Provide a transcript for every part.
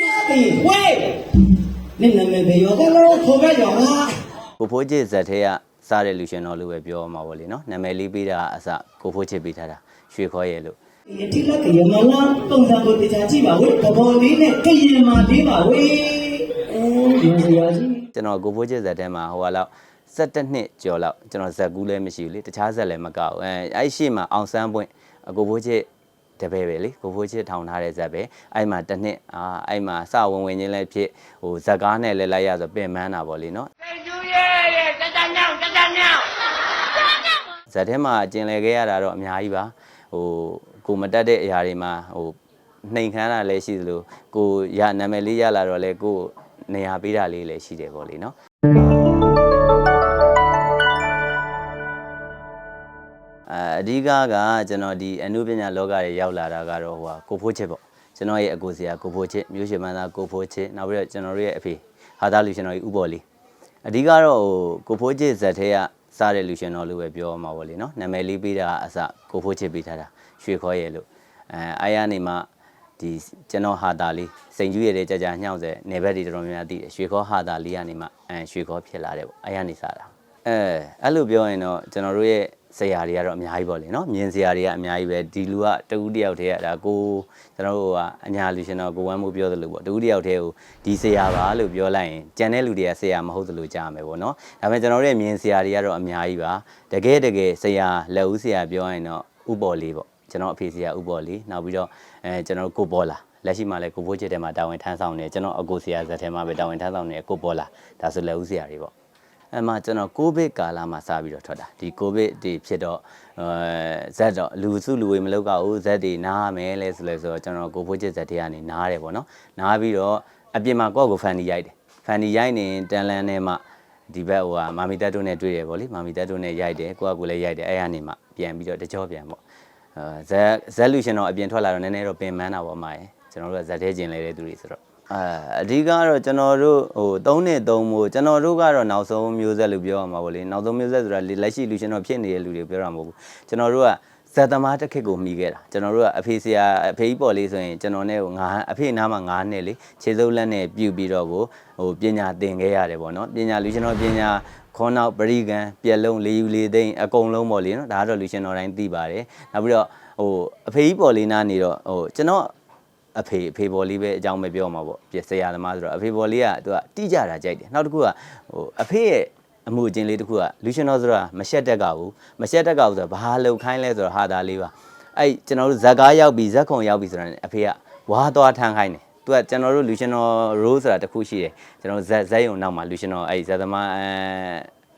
အေးဝေးနင့်နာမည်ဘယ်ရောကလို့ခေါ်ခဲ့ရောလားကိုဖိုးချစ်ဇက်ထဲကစားတဲ့လူရှင်တော်လို့ပဲပြောမှာပေါ့လေနော်နာမည်လေးပေးတာအစကိုဖိုးချစ်ပေးထားတာရွှေခေါ်ရဲလို့ဒီတိလက်ကရမလာပုံစံကိုတရားကြည့်ပါဝေးကဘော်လေးနဲ့ကရင်မာလေးပါဝေးအဲရစရာကြီးကျွန်တော်ကိုဖိုးချစ်ဇက်ထဲမှာဟိုကလောက်17နှစ်ကျော်လောက်ကျွန်တော်ဇက်ကူးလည်းမရှိဘူးလေတခြားဇက်လည်းမကောက်ဘူးအဲအဲ့ရှိမှအောင်ဆန်းပွင့်အကိုဖိုးချစ် တပည့်ပဲလေကိုဖိုးချစ်ထောင်ထားတဲ့ဇက်ပဲအဲ့မှာတစ်နှစ်အာအဲ့မှာစဝင်ဝင်ချင်းလည်းဖြစ်ဟိုဇက်ကားနဲ့လည်းလိုက်ရဆိုပင်မန်းတာပေါ့လေနော် Thank you ရဲ့တတမြောင်တတမြောင်ဇက်ထဲမှာကျင်လည်ခဲ့ရတာတော့အများကြီးပါဟိုကိုမတက်တဲ့အရာတွေမှာဟိုနှိမ်ခမ်းတာလည်းရှိသလိုကိုရနာမည်လေးရလာတော့လည်းကိုနေရာပေးတာလေးလည်းရှိတယ်ပေါ့လေနော် အာအဓိကကကျွန်တော်ဒီအနုပညာလောကရဲ့ရောက်လာတာကတော့ဟိုဟာကိုဖိုးချစ်ပေါ့ကျွန်တော်ရဲ့အကိုဆရာကိုဖိုးချစ်မျိုးရှင်မန်းသားကိုဖိုးချစ်နောက်ပြီးတော့ကျွန်တော်တို့ရဲ့အဖေဟာသားလူရှင်တော်ကြီးဥပေါ်လေးအဓိကတော့ဟိုကိုဖိုးချစ်ဇက်ထဲကစားတဲ့လူရှင်တော်လို့ပဲပြောမှာပေါ့လေနော်နာမည်လေးပေးတာအစကိုဖိုးချစ်ပေးထားတာရွှေခေါ်ရဲလို့အဲအားရနေမှဒီကျွန်တော်ဟာတာလေးစိန်ကျူးရတဲ့ကြာကြာညှောက်စေနေဘက်တွေတော်တော်များများသိတယ်ရွှေခေါ်ဟာတာလေးကနေမှအဲရွှေခေါ်ဖြစ်လာတယ်ပေါ့အားရနေစားတာ အဲအဲ့လိုပြောရင်တော့ကျွန်တော်တို့ရဲ့ဆရာတွေကတော့အများကြီးပေါ့လေနော်မြင်ဆရာတွေကအများကြီးပဲဒီလူကတဦးတယောက်တည်းကဒါကိုကျွန်တော်တို့ကအညာလူရှင်တော်ကိုဝမ်းမိုးပြောသလိုပေါ့တဦးတယောက်တည်းကိုဒီဆရာပါလို့ပြောလိုက်ရင်ကြံတဲ့လူတွေကဆရာမဟုတ်သလိုကြားမယ်ပေါ့နော်ဒါပေမဲ့ကျွန်တော်တို့ရဲ့မြင်ဆရာတွေကတော့အများကြီးပါတကယ်တကယ်ဆရာလက်ဦးဆရာပြောရင်တော့ဥပေါ်လေးပေါ့ကျွန်တော်အဖေဆရာဥပေါ်လေးနောက်ပြီးတော့အဲကျွန်တော်ကိုပေါ်လာလက်ရှိမှာလည်းကိုဘိုးချစ်ထဲမှာတာဝန်ထမ်းဆောင်နေကျွန်တော်အကိုဆရာဇက်ထဲမှာပဲတာဝန်ထမ်းဆောင်နေကိုပေါ်လာဒါဆိုလက်ဦးဆရာတွေပေါ့ အဲ့မှာကျွန်တော်ကိုဗစ်ကာလမှာစပြီးတော့ထွက်တာဒီကိုဗစ်ဒီဖြစ်တော့အဲဇက်တော့လူစုလူဝေးမလောက်ကဘူးဇက်တွေနားရမယ်လဲဆိုလဲဆိုတော့ကျွန်တော်ကိုဖိုးချစ်ဇက်တွေကနေနားတယ်ပေါ့နော်နားပြီးတော့အပြင်မှာကိုယ့်ကိုဖန်နီရိုက်တယ်ဖန်နီရိုက်နေတန်လန်းထဲမှာဒီဘက်ဟိုဟာမာမီတက်တို့နဲ့တွေ့တယ်ပေါ့လေမာမီတက်တို့နဲ့ရိုက်တယ်ကိုယ့်အကူလည်းရိုက်တယ်အဲ့ရနေမှပြန်ပြီးတော့တကြောပြန်ပေါ့အဲဇက်ဇက်လူရှင်တော့အပြင်ထွက်လာတော့နည်းနည်းတော့ပင်ပန်းတာပေါ့အမရယ်ကျွန်တော်တို့ကဇက်ထဲကျင်လဲတဲ့သူတွေဆိုတော့ အဲအဓိကတော့ကျွန်တော်တို့ဟို၃နှစ်၃မို့ကျွန်တော်တို့ကတော့နောက်ဆုံးမျိုးဆက်လို့ပြောရမှာပေါ့လေနောက်ဆုံးမျိုးဆက်ဆိုတာလက်ရှိလူရှင်တော်ဖြစ်နေတဲ့လူတွေပြောတာမဟုတ်ဘူးကျွန်တော်တို့ကဇက်သမားတစ်ခစ်ကိုမိခဲ့တာကျွန်တော်တို့ကအဖေဆရာအဖေကြီးပေါ်လေးဆိုရင်ကျွန်တော်နဲ့ဟိုငါအဖေနားမှာ9နှစ်လေခြေစုပ်လက်နဲ့ပြုတ်ပြီးတော့ကိုဟိုပညာသင်ခဲ့ရတယ်ပေါ့နော်ပညာလူရှင်တော်ပညာခေါနောက်ပရိကံပြက်လုံးလေးယူလေးသိန်းအကုန်လုံးပေါ့လေနော်ဒါကတော့လူရှင်တော်တိုင်းသိပါတယ်နောက်ပြီးတော့ဟိုအဖေကြီးပေါ်လေးနားနေတော့ဟိုကျွန်တော် အဖေအဖေဘော်လေးပဲအကြောင်းပဲပြောမှာပေါ့ပြဆရာသမားဆိုတော့အဖေဘော်လေးကသူကတိကြတာကြိုက်တယ်နောက်တစ်ခုကဟိုအဖေရဲ့အမှုအကျင့်လေးတစ်ခုကလူရှင်တော်ဆိုတာမရှက်တက်ကဘူးမရှက်တက်ကဘူးဆိုတော့ဘာလှုပ်ခိုင်းလဲဆိုတော့ဟာသားလေးပါအဲ့ကျွန်တော်တို့ဇက်ကားရောက်ပြီးဇက်ခုံရောက်ပြီးဆိုတော့အဖေကဝါသွားထမ်းခိုင်းတယ်သူကကျွန်တော်တို့လူရှင်တော် role ဆိုတာတစ်ခုရှိတယ်ကျွန်တော်ဇက်ဇက်ယုံနောက်မှာလူရှင်တော်အဲ့ဇက်သမားအဲ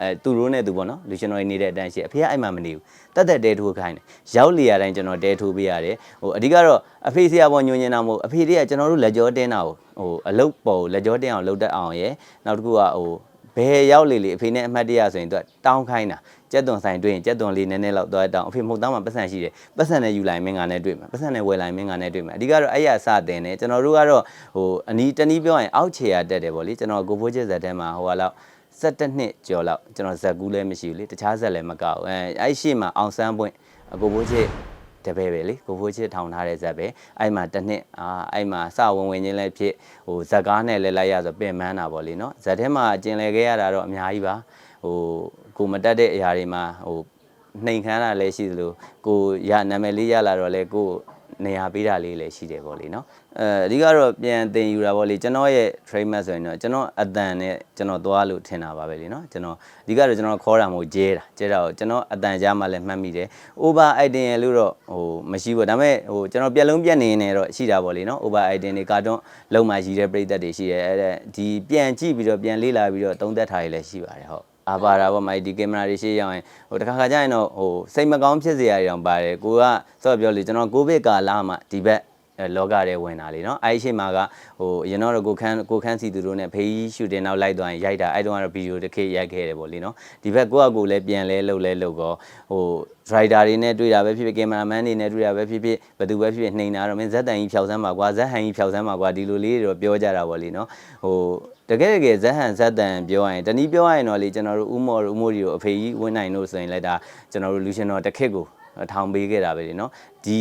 အဲသူတို့နဲ့သူပေါ့နော်လူရှင်တော်နေတဲ့အတန်းရှိအဖေကအဲ့မှမနေဘူးတက်တက်တဲထိုးခိုင်းတယ်ရောက်လေရတိုင်းကျွန်တော်တဲထိုးပေးရတယ်ဟိုအဓိကတော့အဖေဆရာပေါ်ညွှန်ညင်တာမဟုတ်အဖေတွေကကျွန်တော်တို့လက်ကြောတင်းတာကိုဟိုအလုတ်ပေါ်လက်ကြောတင်းအောင်လှုပ်တတ်အောင်ရယ်နောက်တစ်ခုကဟိုဘယ်ရောက်လေလေအဖေနဲ့အမှတ်တရဆိုရင်သူကတောင်းခိုင်းတာကြက်သွန်ဆိုင်တွေ့ရင်ကြက်သွန်လေးနည်းနည်းလောက်သွားတောင်းအဖေမဟုတ်သားမှာပတ်စံရှိတယ်ပတ်စံနဲ့ယူလိုက်မင်းငါနဲ့တွေ့မှာပတ်စံနဲ့ဝယ်လိုက်မင်းငါနဲ့တွေ့မှာအဓိကတော့အဲ့ရစတင်တယ်ကျွန်တော်တို့ကတော့ဟိုအနီးတနည်းပြောရင်အောက်ခြေရတက်တယ်ဗောလေကျွန်တော်ကိုဖိုးချစ်ဇက်ထဲမှာဟိုကလောက် 17နှစ်ကျော်လောက်ကျွန်တော်ဇက်ကူးလည်းမရှိဘူးလေတခြားဇက်လည်းမကောက်ဘူးအဲအဲ့ရှိမှအောင်ဆန်းပွင့်အကိုဘိုးချစ်တပည့်ပဲလေကိုဘိုးချစ်ထောင်ထားတဲ့ဇက်ပဲအဲ့မှာတစ်နှစ်အာအဲ့မှာစဝင်ဝင်ချင်းလည်းဖြစ်ဟိုဇက်ကားနဲ့လည်းလိုက်ရဆိုပင်မန်းတာပေါ့လေနော်ဇက်ထဲမှာကျင်လည်ခဲ့ရတာတော့အများကြီးပါဟိုကိုမတက်တဲ့အရာတွေမှာဟိုနှိမ်ခမ်းတာလည်းရှိသလိုကိုရနာမည်လေးရလာတော့လည်းကို နေရာပေးတာလေးလည်းရှိတယ်ပေါ့လေနော်အဲအဓိကတော့ပြန်သင်ယူတာပေါ့လေကျွန်တော်ရဲ့ trademark ဆိုရင်တော့ကျွန်တော်အတန်နဲ့ကျွန်တော်သွားလို့ထင်တာပါပဲလေနော်ကျွန်တော်အဓိကတော့ကျွန်တော်ခေါ်တာမဟုတ်ကျဲတာကျဲတာကိုကျွန်တော်အတန်ကြားမှလည်းမှတ်မိတယ် over item ရလို့တော့ဟိုမရှိဘူးဒါပေမဲ့ဟိုကျွန်တော်ပြက်လုံးပြက်နေနေတော့ရှိတာပေါ့လေနော် over item တွေကာတွန်းလုံးမှရည်တဲ့ပြိသက်တွေရှိတယ်အဲ့ဒါဒီပြန်ကြည့်ပြီးတော့ပြန်လေ့လာပြီးတော့သုံးသက်ထားရလည်းရှိပါတယ်ဟုတ် အာပါတာပေါ့မိုက်ဒီကင်မရာတွေရှေ့ရောက်ရင်ဟိုတခါခါကျရင်တော့ဟိုစိတ်မကောင်းဖြစ်စရာတွေတောင်ပါတယ်ကိုကစောပြောလေကျွန်တော်ကိုဗစ်ကာလမှာဒီဘက်အဲ လောကထဲဝင်တာလေနော်အဲ့ဒီအချိန်မှာကဟိုအရင်တော့ကိုခန်းကိုခန်းစီသူတို့ ਨੇ ဖေးရှူတင်နောက်လိုက်သွားရင်ရိုက်တာအဲ့တုန်းကတော့ဗီဒီယိုတစ်ခေတ်ရိုက်ခဲ့တယ်ပေါ့လေနော်ဒီဘက်ကိုကကိုလည်းပြန်လဲလှုပ်လဲလှုပ်ကောဟို driver တွေနဲ့တွေ့တာပဲဖြစ်ဖြစ်ကင်မရာမန်တွေနဲ့တွေ့တာပဲဖြစ်ဖြစ်ဘယ်သူပဲဖြစ်ဖြစ်နှိမ်တာတော့မင်းဇက်တန်ကြီးဖြောက်ဆန်းပါကွာဇက်ဟန်ကြီးဖြောက်ဆန်းပါကွာဒီလိုလေးတွေတော့ပြောကြတာပေါ့လေနော်ဟိုတကယ်တကယ်ဇက်ဟန်ဇက်တန်ပြောရရင်တနည်းပြောရရင်တော့လေကျွန်တော်တို့ဥမော်တို့ဥမိုးဒီတို့အဖေကြီးဝင်းနိုင်တို့ဆိုရင်လည်းဒါကျွန်တော်တို့လူရှင်တော်တစ်ခစ်ကိုထောင်ပေးခဲ့တာပဲလေနော်ဒီ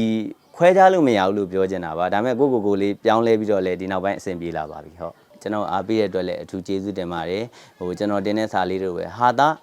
ခွခွဲခြားလို့မရဘူးလို့ပြောချင်တာပါဒါပေမဲ့ကိုယ့်ကိုယ်ကိုယ်လေးပြောင်းလဲပြီးတော့လေဒီနောက်ပိုင်းအဆင်ပြေလာပါပြီဟုတ်ကျွန်တော်အားပေးတဲ့အတွက်လည်းအထူးကျေးဇူးတင်ပါတယ်ဟိုကျွန်တော်တင်းတဲ့စာလေးတွေပဲဟာသား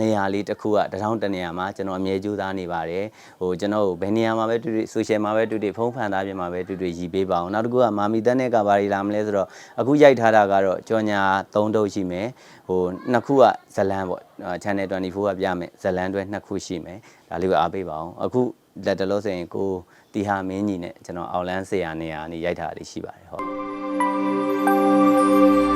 နေရာလေးတစ်ခုကတထောင်တစ်နေရာမှာကျွန်တော်အမြဲကြိုးစားနေပါတယ်ဟိုကျွန်တော်ကိုဘယ်နေရာမှာပဲတွေ့တွေ့ social မှာပဲတွေ့တွေ့ဖုန်းဖန်သားပြင်မှာပဲတွေ့တွေ့ရည်ပေးပါအောင်နောက်တစ်ခုကမာမီတန်းနဲ့ကဘာတွေလာမလဲဆိုတော့အခုရိုက်ထားတာကတော့ကြော်ညာ3တုပ်ရှိမယ်ဟိုနှစ်ခုကဇလန်းပေါ့အာ channel 24ကပြမယ်ဇလန်းတွဲနှစ်ခုရှိမယ်ဒါလေးကိုအားပေးပါအောင်အခုလက်တလို့ဆိုရင်ကိုတီဟာမင်းကြီးနဲ့ကျွန်တော်အောက်လန်းဆရာနေရာနေရိုက်ထားတာလေးရှိပါတယ်ဟုတ်